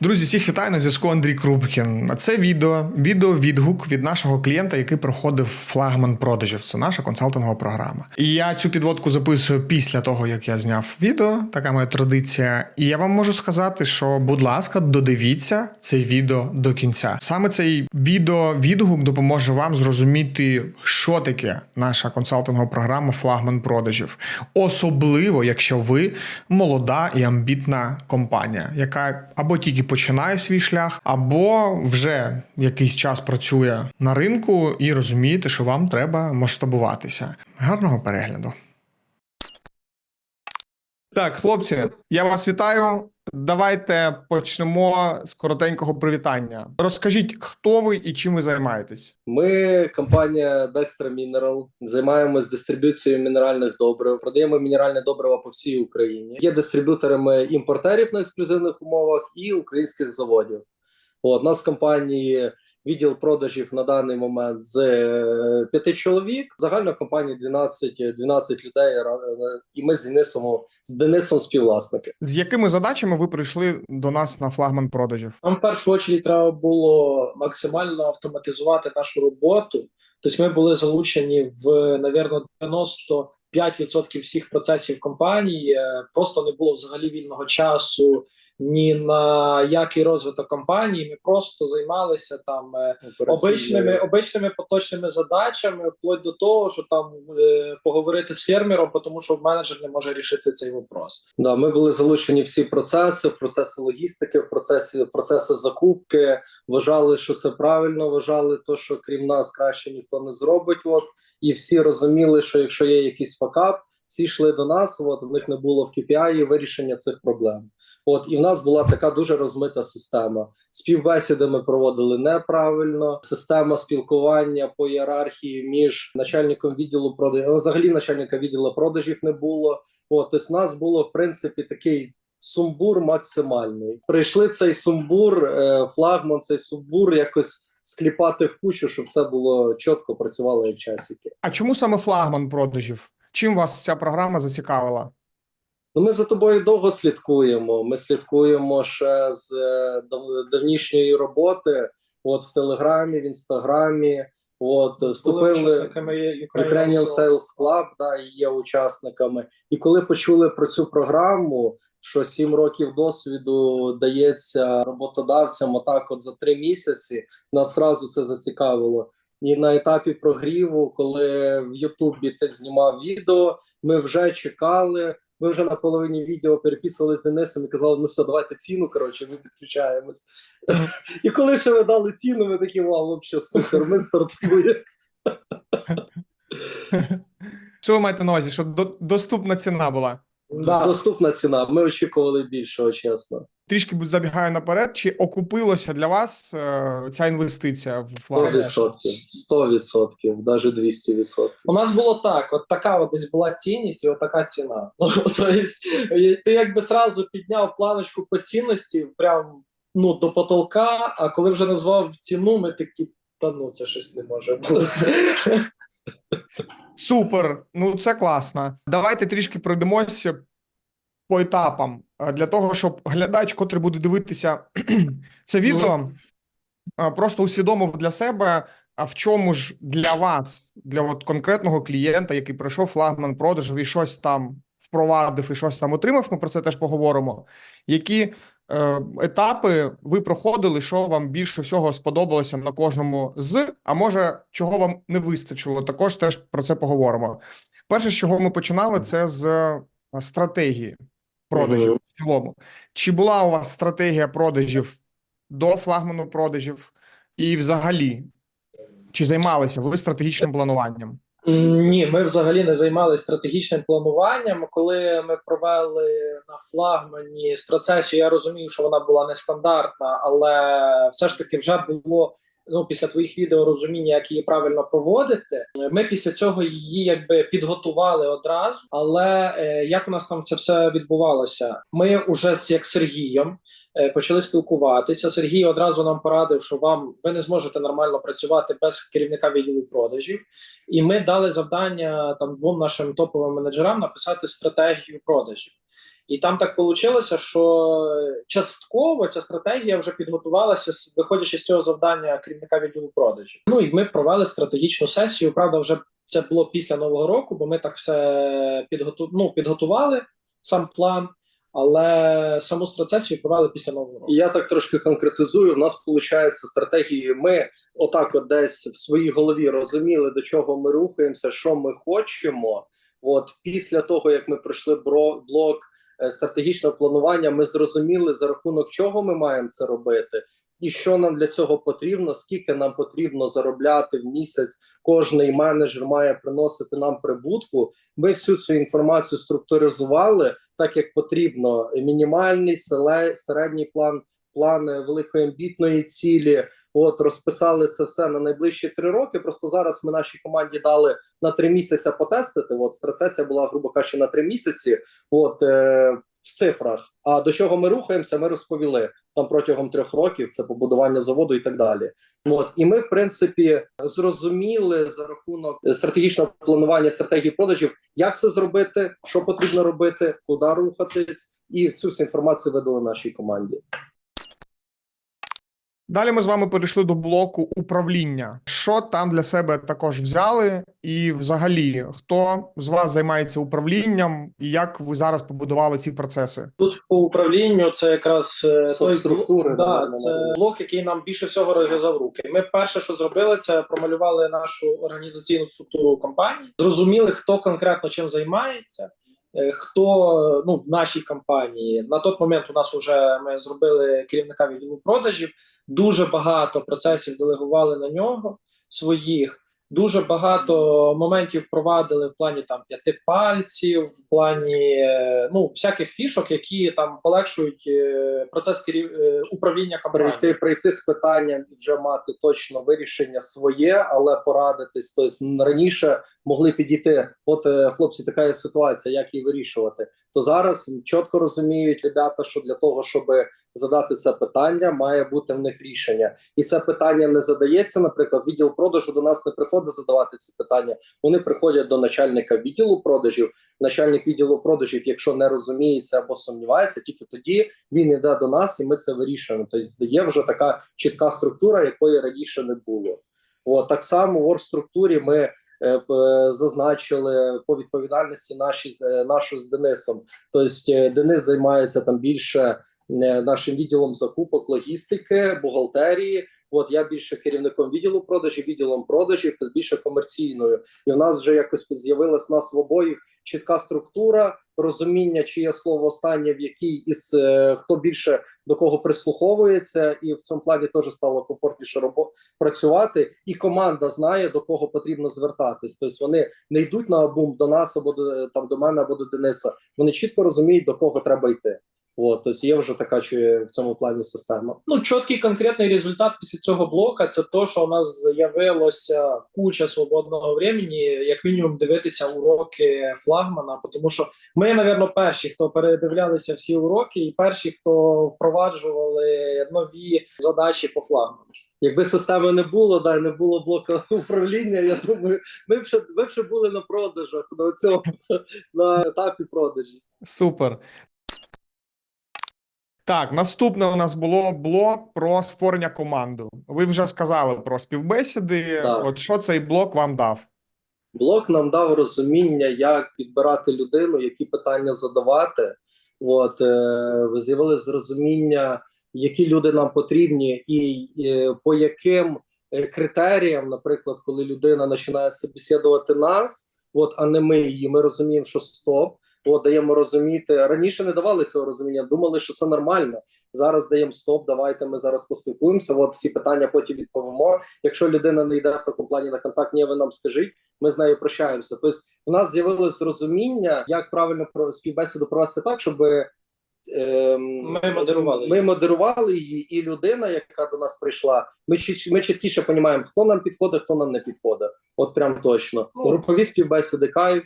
Друзі, всіх вітаю на зв'язку Андрій Крупкін. Це відео, відео відгук від нашого клієнта, який проходив флагман продажів. Це наша консалтингова програма. І я цю підводку записую після того, як я зняв відео. Така моя традиція. І я вам можу сказати, що, будь ласка, додивіться це відео до кінця. Саме цей відео відгук допоможе вам зрозуміти, що таке наша консалтингова програма флагман продажів, особливо якщо ви молода і амбітна компанія, яка або тільки починає свій шлях, або вже якийсь час працює на ринку і розумієте, що вам треба масштабуватися. Гарного перегляду. Так, хлопці, я вас вітаю. Давайте почнемо з коротенького привітання. Розкажіть, хто ви і чим ви займаєтесь? Ми компанія Dextra Mineral, займаємось дистриб'юцією мінеральних добрив, продаємо мінеральне добрива по всій Україні. Є дистриб'юторами імпортерів на ексклюзивних умовах і українських заводів. От нас компанії відділ продажів на даний момент з е, п'яти чоловік. Загальна компанія 12, 12 людей. ра- І ми з Денисом з Денисом співвласники. З якими задачами ви прийшли до нас на флагман продажів? Нам в першу чергу треба було максимально автоматизувати нашу роботу. Тобто ми були залучені в, навірно, 95% всіх процесів компанії. Е, Просто не було взагалі вільного часу ні на який розвиток компанії. Ми просто займалися там е, обичними, обичними поточними задачами, вплоть до того, що там е, поговорити з фермером, тому що менеджер не може рішити цей вопрос. Да, ми були залучені всі процеси, в процеси логістики, в процесі процеси закупки. Вважали, що це правильно. Вважали, то що крім нас краще ніхто не зробить. От і всі розуміли, що якщо є якийсь факап, всі йшли до нас. От у них не було в KPI вирішення цих проблем. От і в нас була така дуже розмита система. Співбесіди ми проводили неправильно. Система спілкування по ієрархії між начальником відділу продажів, взагалі начальника відділу продажів не було. От тобто, у нас було в принципі такий сумбур максимальний. Прийшли цей сумбур, е, флагман, цей сумбур якось скліпати в кучу, щоб все було чітко працювало як часики. А чому саме флагман продажів? Чим вас ця програма зацікавила? Ну, ми за тобою довго слідкуємо. Ми слідкуємо ще з е, давнішньої роботи. От в Телеграмі, в Інстаграмі. От вступили учасниками Ukrainian Sales Club, да, і є учасниками. І коли почули про цю програму, що сім років досвіду дається роботодавцям, отак, от за три місяці, нас зразу це зацікавило. І на етапі прогріву, коли в Ютубі ти знімав відео, ми вже чекали. Ми вже на половині відео переписували з Денисом і казали, ну все, давайте ціну. Коротше, ми підключаємось. І коли ще ви дали ціну, ми такі вау, взагалі супер, ми стартуємо. Що ви маєте на увазі? Що до- доступна ціна була? Да. Доступна ціна. Ми очікували більшого, чесно. Трішки забігаю наперед. Чи окупилося для вас е, ця інвестиція в 100 відсотків, 100 відсотків, навіть 200 відсотків. У нас було так: от така от десь була цінність, і от така ціна. Ну тобто, ти якби сразу підняв планочку по цінності, прям ну до потолка. А коли вже назвав ціну, ми такі. Та ну це щось не може бути. Супер, ну це класно. Давайте трішки пройдемося по етапам е, для того, щоб глядач, котрий буде дивитися це відео, е, просто усвідомив для себе, а в чому ж для вас, для от конкретного клієнта, який пройшов флагман продажів і щось там впровадив і щось там отримав. Ми про це теж поговоримо. Які е, етапи ви проходили, що вам більше всього сподобалося на кожному з, а може, чого вам не вистачило, також теж про це поговоримо. Перше, з чого ми починали, це з е, стратегії продажів в цілому. Чи була у вас стратегія продажів до флагману продажів і взагалі? Чи займалися ви стратегічним плануванням? Ні, ми взагалі не займалися стратегічним плануванням. Коли ми провели на флагмані страцесію, я розумів, що вона була нестандартна, але все ж таки вже було. Ну, після твоїх відео розуміння, як її правильно проводити. Ми після цього її якби підготували одразу. Але е, як у нас там це все відбувалося? Ми уже з як Сергієм е, почали спілкуватися. Сергій одразу нам порадив, що вам ви не зможете нормально працювати без керівника відділу продажів. І ми дали завдання там двом нашим топовим менеджерам написати стратегію продажів. І там так вийшло, що частково ця стратегія вже підготувалася, виходячи з цього завдання керівника відділу продажів. Ну і ми провели стратегічну сесію. Правда, вже це було після нового року, бо ми так все підготу... ну, підготували сам план, але саму стратсесію провели після нового року. Я так трошки конкретизую. У нас виходить стратегії. Ми отак, от десь в своїй голові розуміли, до чого ми рухаємося, що ми хочемо. От після того, як ми пройшли блок стратегічного планування, ми зрозуміли за рахунок чого ми маємо це робити, і що нам для цього потрібно, скільки нам потрібно заробляти в місяць. Кожний менеджер має приносити нам прибутку. Ми всю цю інформацію структуризували так, як потрібно. Мінімальний селе- середній план, план е, великої амбітної цілі. От розписали це все на найближчі три роки. Просто зараз ми нашій команді дали на три місяці потестити. От страцесія була, грубо кажучи, на три місяці. От е, в цифрах. А до чого ми рухаємося, ми розповіли там протягом трьох років. Це побудування заводу і так далі. От і ми, в принципі, зрозуміли за рахунок стратегічного планування стратегії продажів, як це зробити, що потрібно робити, куди рухатись, і цю всю інформацію видали нашій команді. Далі ми з вами перейшли до блоку управління. Що там для себе також взяли, і взагалі, хто з вас займається управлінням, і як ви зараз побудували ці процеси? Тут по управлінню це якраз е, той да, да, це блок, який нам більше всього розв'язав руки. Ми перше, що зробили, це промалювали нашу організаційну структуру компанії, зрозуміли, хто конкретно чим займається. Е, Хто ну в нашій компанії на той момент у нас вже ми зробили керівника відділу продажів. Дуже багато процесів делегували на нього своїх. Дуже багато моментів впровадили в плані там п'яти пальців, в плані е, ну всяких фішок, які там полегшують е, процес керів... е, управління компанією. прийти, прийти з питанням і вже мати точно вирішення своє, але порадитись. Тобто раніше могли підійти. От хлопці, така є ситуація, як її вирішувати. То зараз чітко розуміють ребята, що для того, щоб задати це питання, має бути в них рішення, і це питання не задається. Наприклад, відділ продажу до нас не приходить задавати ці питання. Вони приходять до начальника відділу продажів. Начальник відділу продажів, якщо не розуміється або сумнівається, тільки тоді він йде до нас, і ми це вирішуємо. Тобто є вже така чітка структура, якої раніше не було. От так само в оргструктурі ми зазначили по відповідальності наші е, нашу з Денисом. Тобто е, Денис займається там більше е, нашим відділом закупок, логістики, бухгалтерії. От я більше керівником відділу продажів, відділом продажів, тобто більше комерційною. І в нас вже якось з'явилась нас в обоїх чітка структура, розуміння, чиє слово останнє, в якій із е, хто більше до кого прислуховується, і в цьому плані теж стало комфортніше робо- працювати. І команда знає до кого потрібно звертатись. Тобто вони не йдуть на бум до нас або до там до мене, або до Дениса. Вони чітко розуміють, до кого треба йти. От, тобто є вже така чи в цьому плані система. Ну, чіткий конкретний результат після цього блока це то, що у нас з'явилося куча свободного времени, як мінімум дивитися уроки флагмана, тому що ми, напевно, перші, хто передивлялися всі уроки, і перші, хто впроваджували нові задачі по флагману. Якби системи не було, да не було блоку управління. Я думаю, ми б ще ми б ще були на продажах на цьому на етапі продажі. Супер. Так, наступне у нас було блок про створення команди. Ви вже сказали про співбесіди. Так. От що цей блок вам дав? Блок нам дав розуміння, як підбирати людину, які питання задавати. От е, з'явилось розуміння, які люди нам потрібні, і е, по яким е, критеріям, наприклад, коли людина починає собеседувати нас, от а не ми її, ми розуміємо, що стоп. От даємо розуміти раніше не давали цього розуміння, думали, що це нормально. Зараз даємо стоп. Давайте ми зараз поспілкуємося. От всі питання потім відповімо. Якщо людина не йде в такому плані на контакт, ні, ви нам скажіть. Ми з нею прощаємося. Тобто, у нас з'явилось розуміння, як правильно про співбесіду провести так, щоб ем, Ми модерували Ми її. модерували її, і людина, яка до нас прийшла, ми чіт- ми чіткіше розуміємо, хто нам підходить, хто нам не підходить. От прям точно. Ну. Групові співбесіди кайф.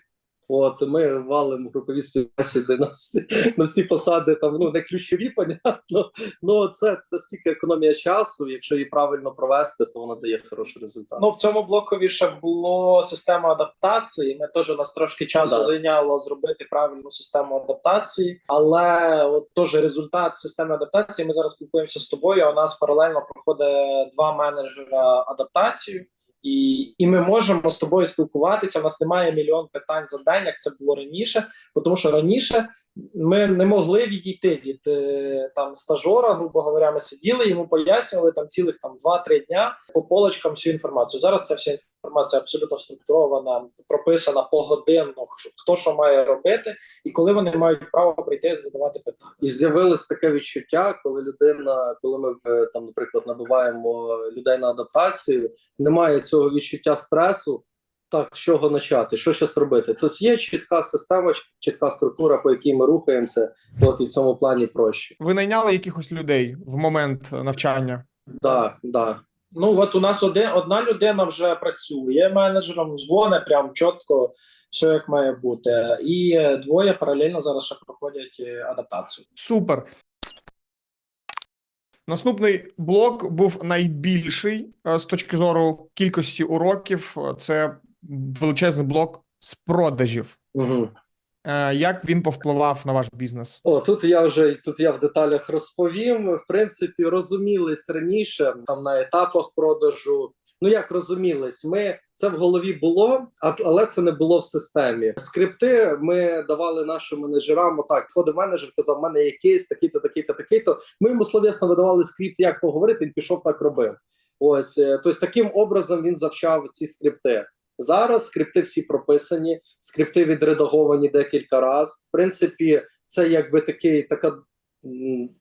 От ми валимо групові співбесіди на всі на всі посади, там ну не ключові, понятно. Ну це настільки економія часу. Якщо її правильно провести, то вона дає хороший результат. Ну в цьому блокові ще було система адаптації. Ми теж нас трошки часу Да. зайняло зробити правильну систему адаптації, але от теж результат системи адаптації. Ми зараз спілкуємося з тобою. а У нас паралельно проходить два менеджера адаптацію. І, і ми можемо з тобою спілкуватися. У нас немає мільйон питань завдань, як це було раніше. Тому що раніше ми не могли відійти від е, там стажора, грубо говоря, ми сиділи, йому пояснювали там цілих там 2-3 дня по полочкам всю інформацію. Зараз ця вся інформація абсолютно структурована, прописана погодинно, хто що має робити, і коли вони мають право прийти задавати питання. І з'явилось таке відчуття, коли людина, коли ми е, там, наприклад, набуваємо людей на адаптацію, немає цього відчуття стресу. Так, з чого почати? Що зараз робити? Тобто є чітка система, чітка структура, по якій ми рухаємося. От і в цьому плані проще. Ви найняли якихось людей в момент навчання? Да, да. Ну от у нас один, одна людина вже працює менеджером, дзвоне прям чітко, все як має бути. І е, двоє паралельно зараз ще проходять е, адаптацію. Супер. Наступний блок був найбільший е, з точки зору кількості уроків. Це величезний блок з продажів. Угу. Як він повпливав на ваш бізнес? О, тут я вже тут я в деталях розповім. В принципі, розумілись раніше там на етапах продажу. Ну як розумілись, ми це в голові було, але це не було в системі. Скрипти ми давали нашим менеджерам. Отак, входив менеджер, казав, в мене є кейс, такий-то, такий-то, такий-то. Ми йому словесно видавали скрипт, як поговорити. Він пішов так робив. Ось тобто таким образом він завчав ці скрипти. Зараз скрипти всі прописані, скрипти відредаговані декілька разів. В принципі, це якби такий така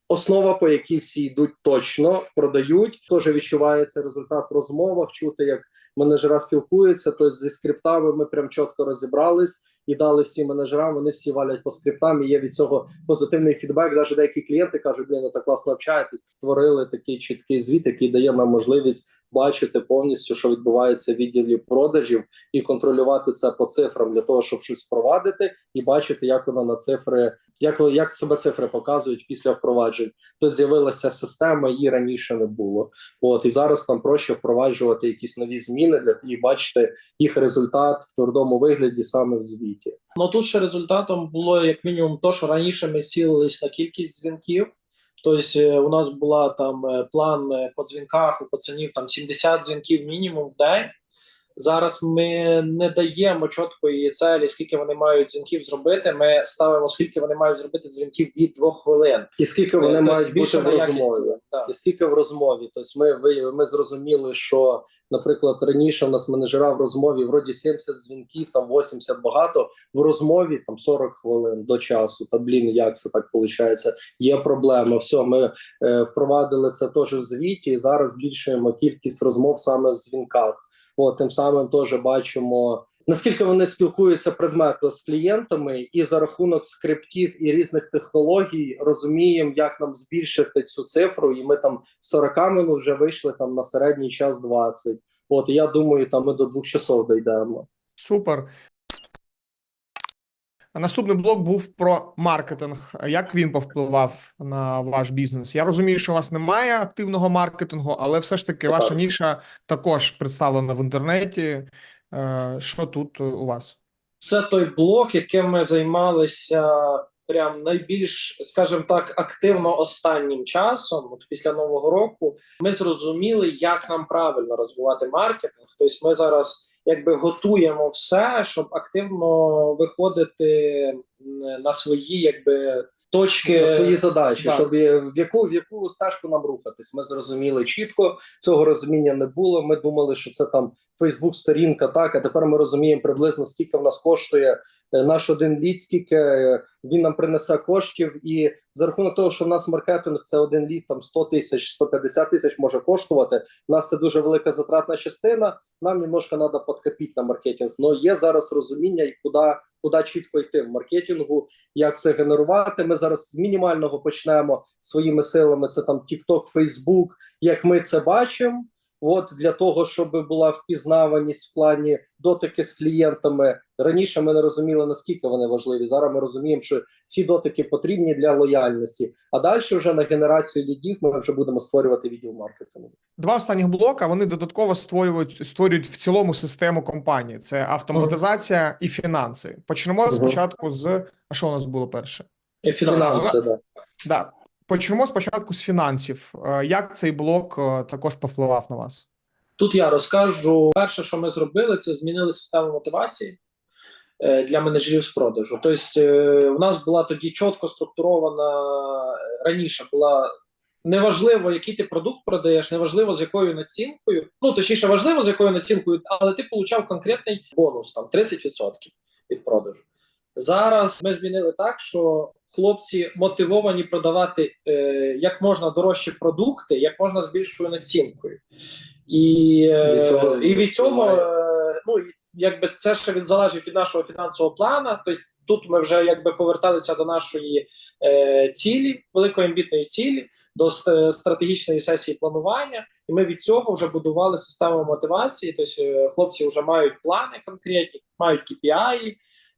основа, по якій всі йдуть точно, продають. Теж відчувається результат в розмовах, чути, як менеджера спілкуються. Тобто зі скриптами ми прям чітко розібрались і дали всім менеджерам. Вони всі валять по скриптам. І є від цього позитивний фідбек. Навіть деякі клієнти кажуть, блін, ви так класно общаєтесь. Створили такий чіткий звіт, який дає нам можливість бачити повністю, що відбувається в відділі продажів, і контролювати це по цифрам для того, щоб щось впровадити, і бачити, як вона на цифри, як як себе цифри показують після впроваджень. То з'явилася система, її раніше не було. От і зараз нам проще впроваджувати якісь нові зміни для і бачити їх результат в твердому вигляді саме в звіті. Ну тут ще результатом було як мінімум то, що раніше ми цілились на кількість дзвінків. Тобто е, у нас була там е, план е, по дзвінках у пацанів там 70 дзвінків мінімум в день. Зараз ми не даємо чіткої целі, скільки вони мають дзвінків зробити. Ми ставимо, скільки вони мають зробити дзвінків від двох хвилин. І скільки вони Тобто мають бути в розмові. так. І скільки в розмові? Тобто ми, ви, ми зрозуміли, що, наприклад, раніше у нас менеджера в розмові вроді 70 дзвінків, там 80 багато, в розмові там 40 хвилин до часу. Та блін, як це так виходить? Є проблема. Все, ми е, впровадили це теж в звіті, і зараз збільшуємо кількість розмов саме в дзвінках. От, тим самим теж бачимо. Наскільки вони спілкуються предметно з клієнтами, і за рахунок скриптів і різних технологій розуміємо, як нам збільшити цю цифру, і ми там з 40 минут вже вийшли там на середній час 20. От я думаю, там ми до двох часов дійдемо. Супер. А Наступний блок був про маркетинг. Як він повпливав на ваш бізнес? Я розумію, що у вас немає активного маркетингу, але все ж таки ваша ніша також представлена в інтернеті. Е, Що тут у вас? Це той блок, яким ми займалися прям найбільш, скажімо так, активно останнім часом. От після нового року ми зрозуміли, як нам правильно розвивати маркетинг. Тобто, ми зараз якби готуємо все, щоб активно виходити на свої якби точки на свої задачі, так. щоб в яку в яку стежку нам рухатись. Ми зрозуміли чітко. Цього розуміння не було. Ми думали, що це там Фейсбук сторінка. Так, а тепер ми розуміємо приблизно скільки в нас коштує е, наш один лід, скільки е, він нам принесе коштів. І за рахунок того, що в нас маркетинг це один лід, там 100 тисяч, 150 тисяч може коштувати. У нас це дуже велика затратна частина. Нам немножко треба подкопити на маркетинг. Ну є зараз розуміння, і куди, куди чітко йти в маркетингу, як це генерувати. Ми зараз з мінімального почнемо своїми силами. Це там TikTok, Facebook, як ми це бачимо. От для того, щоб була впізнаваність в плані дотики з клієнтами. Раніше ми не розуміли наскільки вони важливі. Зараз ми розуміємо, що ці дотики потрібні для лояльності. А далі вже на генерацію лідів ми вже будемо створювати відділ маркетингу. Два останніх блока вони додатково створюють створюють в цілому систему компанії: це автоматизація і фінанси. Почнемо Мгм. спочатку з а що у нас було перше? Фінанси. Фінанси, да. Да. Почнемо спочатку з фінансів. Е, Як цей блок е, також повпливав на вас? Тут я розкажу. Перше, що ми зробили, це змінили систему мотивації е, для менеджерів з продажу. Тобто, в нас була тоді чітко структурована раніше була. Неважливо, який ти продукт продаєш, неважливо з якою націнкою. Ну точніше, важливо з якою націнкою, але ти получав конкретний бонус там 30% від продажу. Зараз ми змінили так, що хлопці мотивовані продавати е, як можна дорожчі продукти, як можна з більшою націнкою. І, е, Від цього і від цього е, ну якби це ще від залежить від нашого фінансового плану. Тобто тут ми вже якби поверталися до нашої е, цілі, великої амбітної цілі, до стратегічної сесії планування. І ми від цього вже будували систему мотивації. Тобто е, хлопці вже мають плани конкретні, мають KPI,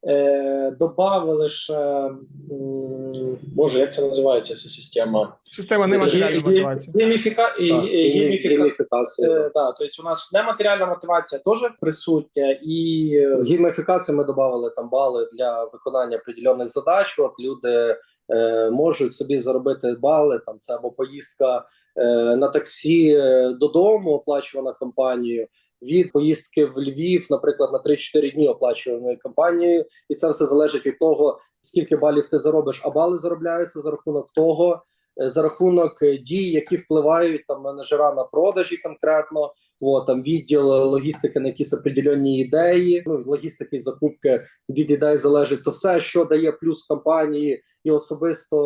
е, добавили ще м, Боже, як це називається ця система? Система нематеріальної мотивації. Гейміфіка... гейміфікація. Е, да, тобто у нас нематеріальна мотивація теж присутня, і е, В гейміфікацію ми додали там бали для виконання определених задач. От люди е, можуть собі заробити бали. Там це або поїздка е, на таксі е, додому, оплачувана компанією. Від поїздки в Львів, наприклад, на 3-4 дні оплачуваною компанією, і це все залежить від того, скільки балів ти заробиш. А бали заробляються за рахунок того, е, за рахунок е, дій, які впливають там менеджера на продажі конкретно. От, там відділ логістики на якісь определенні ідеї. Ну логістики закупки від ідей залежить. То все, що дає плюс компанії і особисто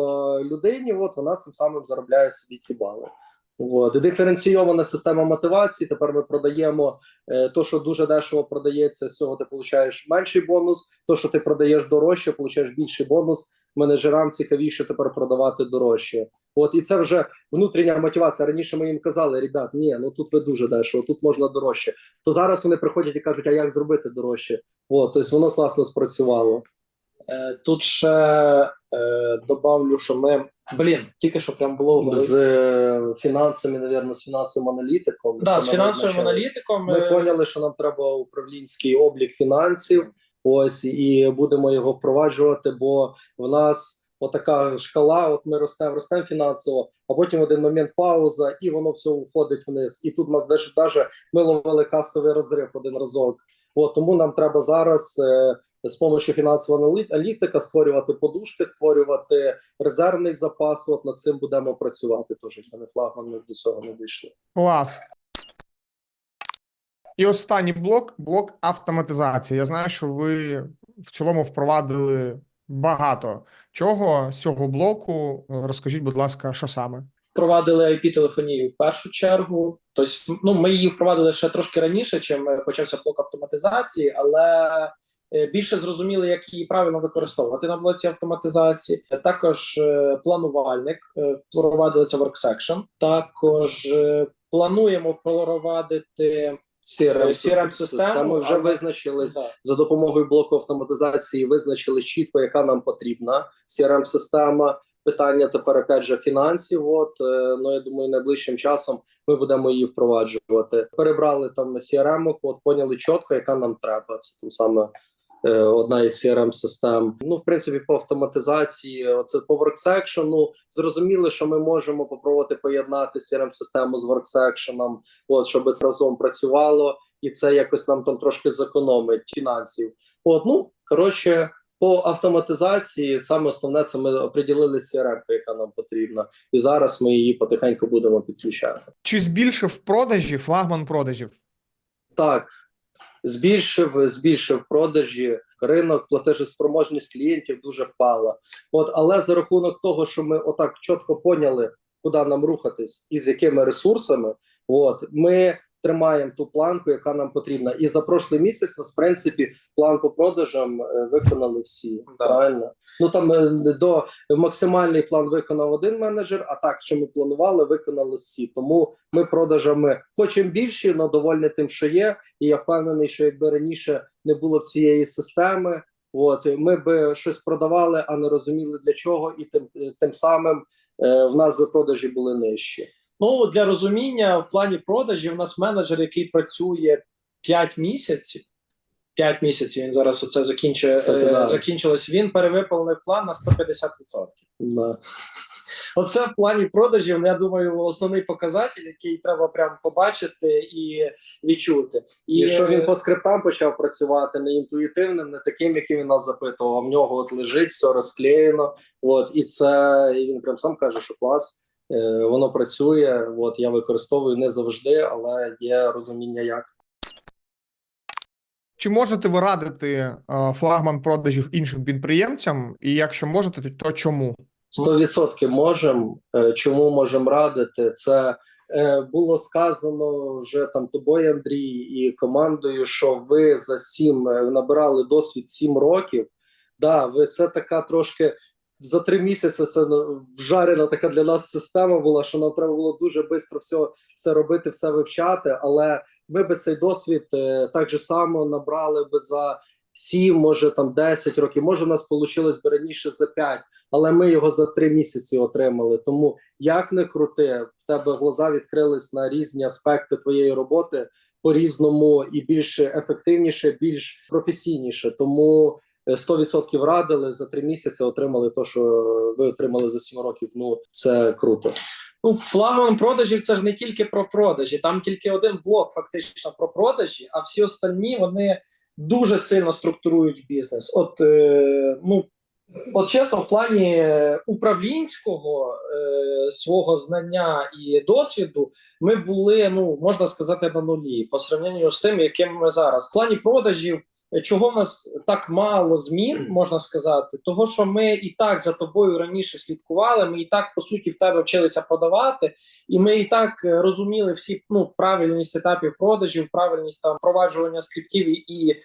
людині, от вона цим самим заробляє собі ці бали. От диференційована система мотивації. Тепер ми продаємо е, то, що дуже дешево продається. З цього ти получаєш менший бонус. То, що ти продаєш дорожче, получаєш більший бонус. Менеджерам цікавіше тепер продавати дорожче. От і це вже внутрішня мотивація. Раніше ми їм казали, ребят, ні, ну тут ви дуже дешево, тут можна дорожче. То зараз вони приходять і кажуть, а як зробити дорожче? От, тобто воно класно спрацювало. е, тут ще е, добавлю, що ми блін, тільки що прям було. З е, фінансами, навірно, з фінансовим аналітиком. да, з фінансовим аналітиком. Ми е, поняли, що нам треба управлінський облік фінансів. Ось і будемо його впроваджувати, бо в нас отака шкала. От ми ростемо, ростемо фінансово, а потім в один момент пауза, і воно все уходить вниз. І тут у нас навіть, навіть ми ловили касовий розрив один разок. От тому нам треба зараз. Е, з допомогою фінансового аналі- аналітика створювати подушки, створювати резервний запас. От над цим будемо працювати. Тож ми не флагман ми до цього не дійшли. Клас. І останній блок блок автоматизації. Я знаю, що ви в цілому впровадили багато чого з цього блоку. Розкажіть, будь ласка, що саме? впровадили IP-телефонію в першу чергу. Тобто, ну, ми її впровадили ще трошки раніше, чим почався блок автоматизації, але більше зрозуміли, як її правильно використовувати на блоці автоматизації. Також е, планувальник е, впровадили це work-section. Також е, плануємо впровадити CRM, систему вже але- визначились да, за допомогою блоку автоматизації. Визначили чітко, яка нам потрібна CRM система. Питання тепер опять же фінансів. От е, ну я думаю, найближчим часом ми будемо її впроваджувати. Перебрали там CRM, от поняли чітко, яка нам треба. Це там саме е, одна із crm систем. Ну, в принципі, по автоматизації, оце по WorkSection, ну зрозуміли, що ми можемо попробувати поєднати crm систему з WorkSection, от щоб це разом працювало, і це якось нам там трошки зекономить фінансів. От ну коротше. По автоматизації саме основне це ми оприділили CRM, яка нам потрібна, і зараз ми її потихеньку будемо підключати. Чи збільшив продажі флагман продажів? Так, збільшив, збільшив продажі. Ринок платежеспроможність клієнтів дуже впала. От, але за рахунок того, що ми отак чітко поняли, куди нам рухатись і з якими ресурсами, от ми тримаємо ту планку, яка нам потрібна. І за прошлий місяць нас, в принципі, план по продажам е, виконали всі. Да. Правильно? Ну там е, до максимальний план виконав один менеджер, а так, що ми планували, виконали всі. Тому ми продажами хочемо більші, але довольні тим, що є. І я впевнений, що якби раніше не було б цієї системи, от ми би щось продавали, а не розуміли для чого, і тим, тим самим е, в нас би продажі були нижчі. Ну для розуміння в плані продажів у нас менеджер, який працює 5 місяців. 5 місяців він зараз оце закінчує, е, закінчилось. Він перевиповнив план на 150%. Да. Оце в плані продажів, я думаю, основний показатель, який треба прям побачити і відчути. І, що е, він по скриптам почав працювати не інтуїтивним, не таким, яким він нас запитував. А в нього от лежить, все розклеєно. От і це і він прям сам каже, що клас. Е, воно працює. От я використовую не завжди, але є розуміння, як. Чи можете ви радити е, флагман продажів іншим підприємцям? І якщо можете, то- чому? 100% можемо. Е, Чому можемо радити? Це було сказано вже там тобою, Андрій, і командою, що ви за сім набирали досвід сім років. Да, ви це така трошки за три місяці. Це вжарена така для нас система була, що нам треба було дуже швидко все, все робити, все вивчати. Але ми би цей досвід е, так же само набрали би за сім, може там 10 років. Може, у нас вийшло би раніше за 5 але ми його за три місяці отримали. Тому як не крути, в тебе глаза відкрились на різні аспекти твоєї роботи по різному і більш ефективніше, більш професійніше. Тому 100% радили за три місяці, отримали те, що ви отримали за сім років. Ну це круто. Ну, флагман продажів це ж не тільки про продажі, там тільки один блок фактично про продажі, а всі остальні вони дуже сильно структурують бізнес. От е, ну. От чесно, в плані управлінського е, свого знання і досвіду ми були, ну можна сказати, на нулі по сравненню з тим, яким ми зараз. В плані продажів, е, чого в нас так мало змін, можна сказати, того що ми і так за тобою раніше слідкували, ми і так по суті в тебе вчилися продавати, і ми і так е, розуміли всі ну правильність етапів продажів, правильність там впроваджування скриптів і.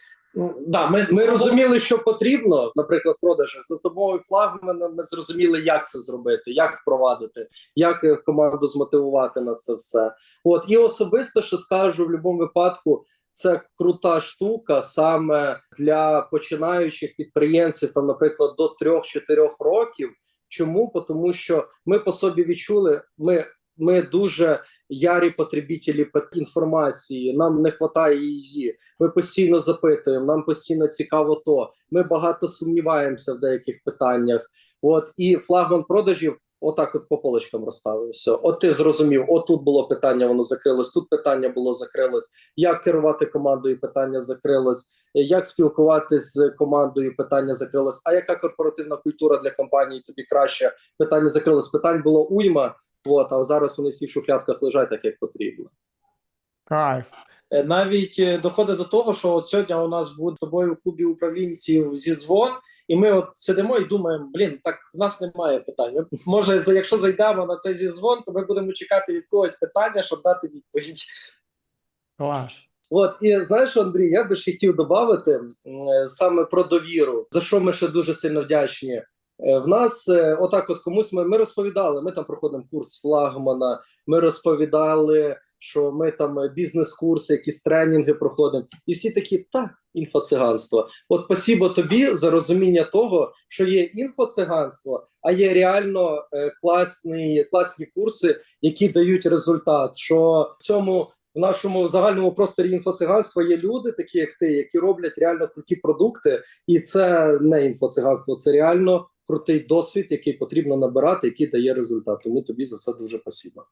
Да, ми, Ми розуміли, що потрібно, наприклад, продажі за тобою флагманом. Ми зрозуміли, як це зробити, як впровадити, як е, команду змотивувати на це все. От і особисто що скажу в будь-якому випадку. Це крута штука саме для починаючих підприємців, там, наприклад, до 3-4 років. Чому? Тому що ми по собі відчули, ми, ми дуже ярі потребітелі інформації. Нам не вистачає її. Ми постійно запитуємо, нам постійно цікаво то. Ми багато сумніваємося в деяких питаннях. От і флагман продажів. Отак, от по полочкам розставився. От ти зрозумів, от тут було питання, воно закрилось. Тут питання було закрилось. Як керувати командою? Питання закрилось. Як спілкуватись з командою? Питання закрилось. А яка корпоративна культура для компанії? Тобі краще? Питання закрилось. Питань було уйма. От, а зараз вони всі в шухлядках лежать так, як потрібно. Кайф. Е, навіть е, доходить до того, що от сьогодні у нас буде з тобою в клубі управлінців зі дзвон, і ми от сидимо і думаємо: блін, так в нас немає питань. Може, за- якщо зайдемо на цей зізвон, то ми будемо чекати від когось питання, щоб дати відповідь. Клас. От і знаєш, Андрій, я би ще хотів додати саме про довіру, за що ми ще дуже сильно вдячні. Е, В нас е, отак, от комусь ми, ми розповідали. Ми там проходимо курс флагмана. Ми розповідали, що ми там е, бізнес-курси, якісь тренінги проходимо, і всі такі та інфоциганство. От спасибо тобі за розуміння того, що є інфоциганство, а є реально е, класні, класні курси, які дають результат. Що в цьому в нашому загальному просторі інфоциганства є люди, такі як ти, які роблять реально круті продукти, і це не інфоциганство, це реально крутий досвід, який потрібно набирати, який дає результат. Тому тобі за це дуже спасибо.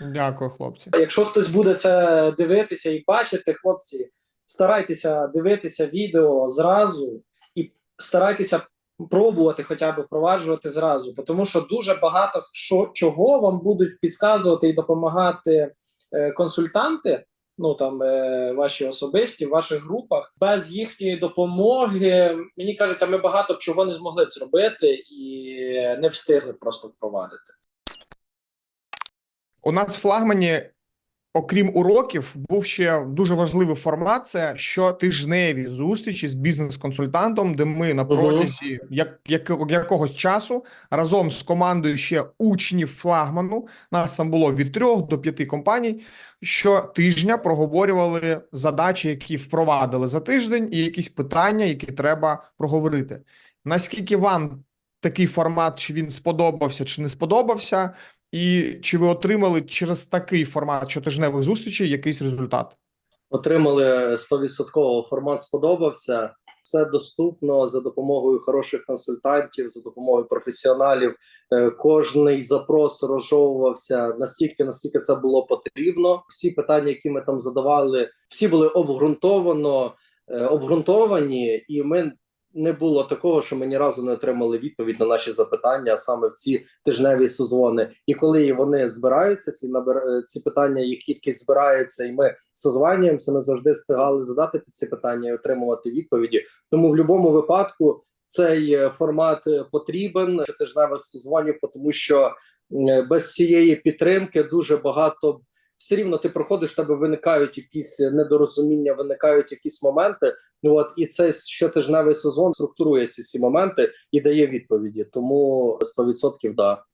Дякую, хлопці. Якщо хтось буде це дивитися і бачити, хлопці, старайтеся дивитися відео зразу і старайтеся пробувати хоча б впроваджувати зразу, тому що дуже багато що чого вам будуть підказувати і допомагати е, консультанти. Ну там е, ваші особисті в ваших групах без їхньої допомоги, мені кажеться, ми багато чого не змогли б зробити і не встигли просто впровадити. У нас в флагмані окрім уроків, був ще дуже важливий формат. Це щотижневі зустрічі з бізнес-консультантом, де ми на протязі як, як, якогось часу разом з командою ще учнів флагману. Нас там було від трьох до п'яти компаній. Щотижня проговорювали задачі, які впровадили за тиждень, і якісь питання, які треба проговорити. Наскільки вам такий формат, чи він сподобався, чи не сподобався, і чи ви отримали через такий формат щотижневих зустрічей якийсь результат? Отримали 100% формат сподобався. Все доступно за допомогою хороших консультантів, за допомогою професіоналів. Е, Кожний запрос розжовувався настільки, наскільки це було потрібно. Всі питання, які ми там задавали, всі були обґрунтовано е, обґрунтовані, і ми не було такого, що ми ні разу не отримали відповідь на наші запитання саме в ці тижневі сезони. І коли вони збираються, ці набир... е, ці питання, їх кількість збирається, і ми созванюємося, ми завжди встигали задати ці питання і отримувати відповіді. Тому в будь-якому випадку цей е, формат е, потрібен тижневих сезонів, тому що без цієї підтримки дуже багато. Все рівно ти проходиш, тебе виникають якісь недорозуміння, виникають якісь моменти. Ну от і цей щотижневий сезон структурує ці всі моменти і дає відповіді. Тому 100% да.